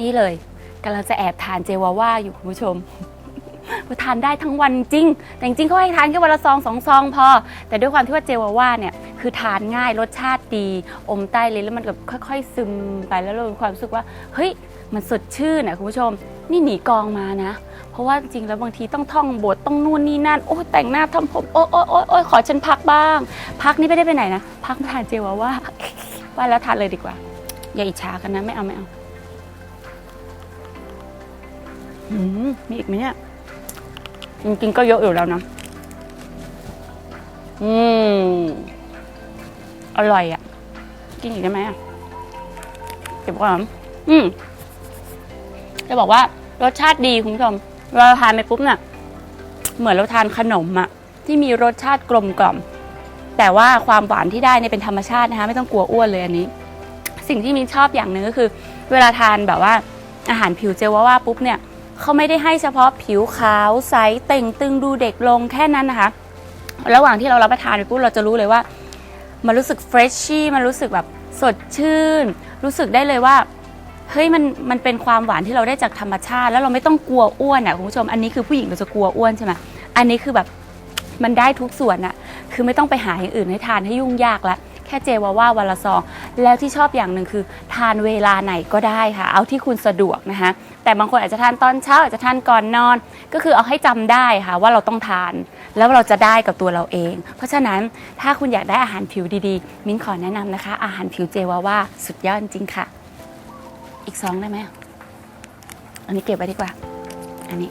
นี่เลยกำลังจะแอบทานเจวาว่าอยู่คุณผู้ชมว่าทานได้ทั้งวันจริง แต่จริงเขาให้ทานแค่วันละซองสองซองพอ แต่ด้วยความที่ว่าเจวาว่าเนี่ยคือทานง่ายรสชาติดี อมใต้เลิ้นแล้วมันแบบค่อย ๆ ซึมไปแล้วเรามีความรู้สึกว่า เฮ้ย มันสดชื่นนะคุณผู้ชม นี่หนีกองมานะ เพราะว่าจริงแล้วบางทีต้องท่องบทต้องนู่นนี่นั่น โอ้แต่งหน้าทำผม โอ้โอ้โอ้โอ้ขอฉันพักบ้าง พักนี่ไม่ได้ไปไหนนะ พักทานเจวาว่าว่าแล้วทานเลยดีกว่า อย่าอิจฉากันนะไม่เอาไม่เอา มีอีกไหมเนี่ย จริงๆก็เยอะอยู่แล้วนะ อืม อร่อยอะ่ะ กินอีกได้ไหมอะ เก็บก่อนอืม จะบอกว่ารสชาติดีคุณผู้ชมเวลาเราทานไปปุ๊บเนี่ยเหมือนเราทานขนมอะที่มีรสชาติกลมกล่อม แต่ว่าความหวานที่ได้เนี่ยเป็นธรรมชาตินะคะ ไม่ต้องกลัวอ้วนเลยอันนี้ สิ่งที่มินชอบอย่างหนึ่งก็คือ เวลาทานแบบว่าอาหารผิวเจลว่าว่าปุ๊บเนี่ย เขาไม่ได้ให้เฉพาะผิวขาวใสเต่งตึงดูเด็กลงแค่นั้นนะคะ ระหว่างที่เรารับประทานไปปุ๊บเราจะรู้เลยว่า มันรู้สึกเฟรชชี่มันรู้สึกแบบสดชื่น รู้สึกได้เลยว่าเฮ้ยมันมันเป็นความหวานที่เราได้จากธรรมชาติ แล้วเราไม่ต้องกลัวอ้วนอะคุณผู้ชมอันนี้คือผู้หญิงเราจะกลัวอ้วนใช่ไหมอันนี้คือแบบมันได้ทุกส่วนอะคือไม่ต้องไปหาอย่างอื่นให้ทานให้ยุ่งยากละ แค่เจวาว่าวันละซองแล้วที่ชอบอย่างหนึ่งคือ ทานเวลาไหนก็ได้ค่ะ เอาที่คุณสะดวกนะคะแต่บางคนอาจจะทานตอนเช้าอาจจะทานก่อนนอน ก็คือเอาให้จำได้ค่ะว่าเราต้องทาน แล้วเราจะได้กับตัวเราเอง เพราะฉะนั้นถ้าคุณอยากได้อาหารผิวดีๆ มิ้นขอแนะนำนะคะ อาหารผิวเจวาว่าสุดยอดจริงค่ะ อีกสองได้ไหมอันนี้เก็บไว้ดีกว่า อันนี้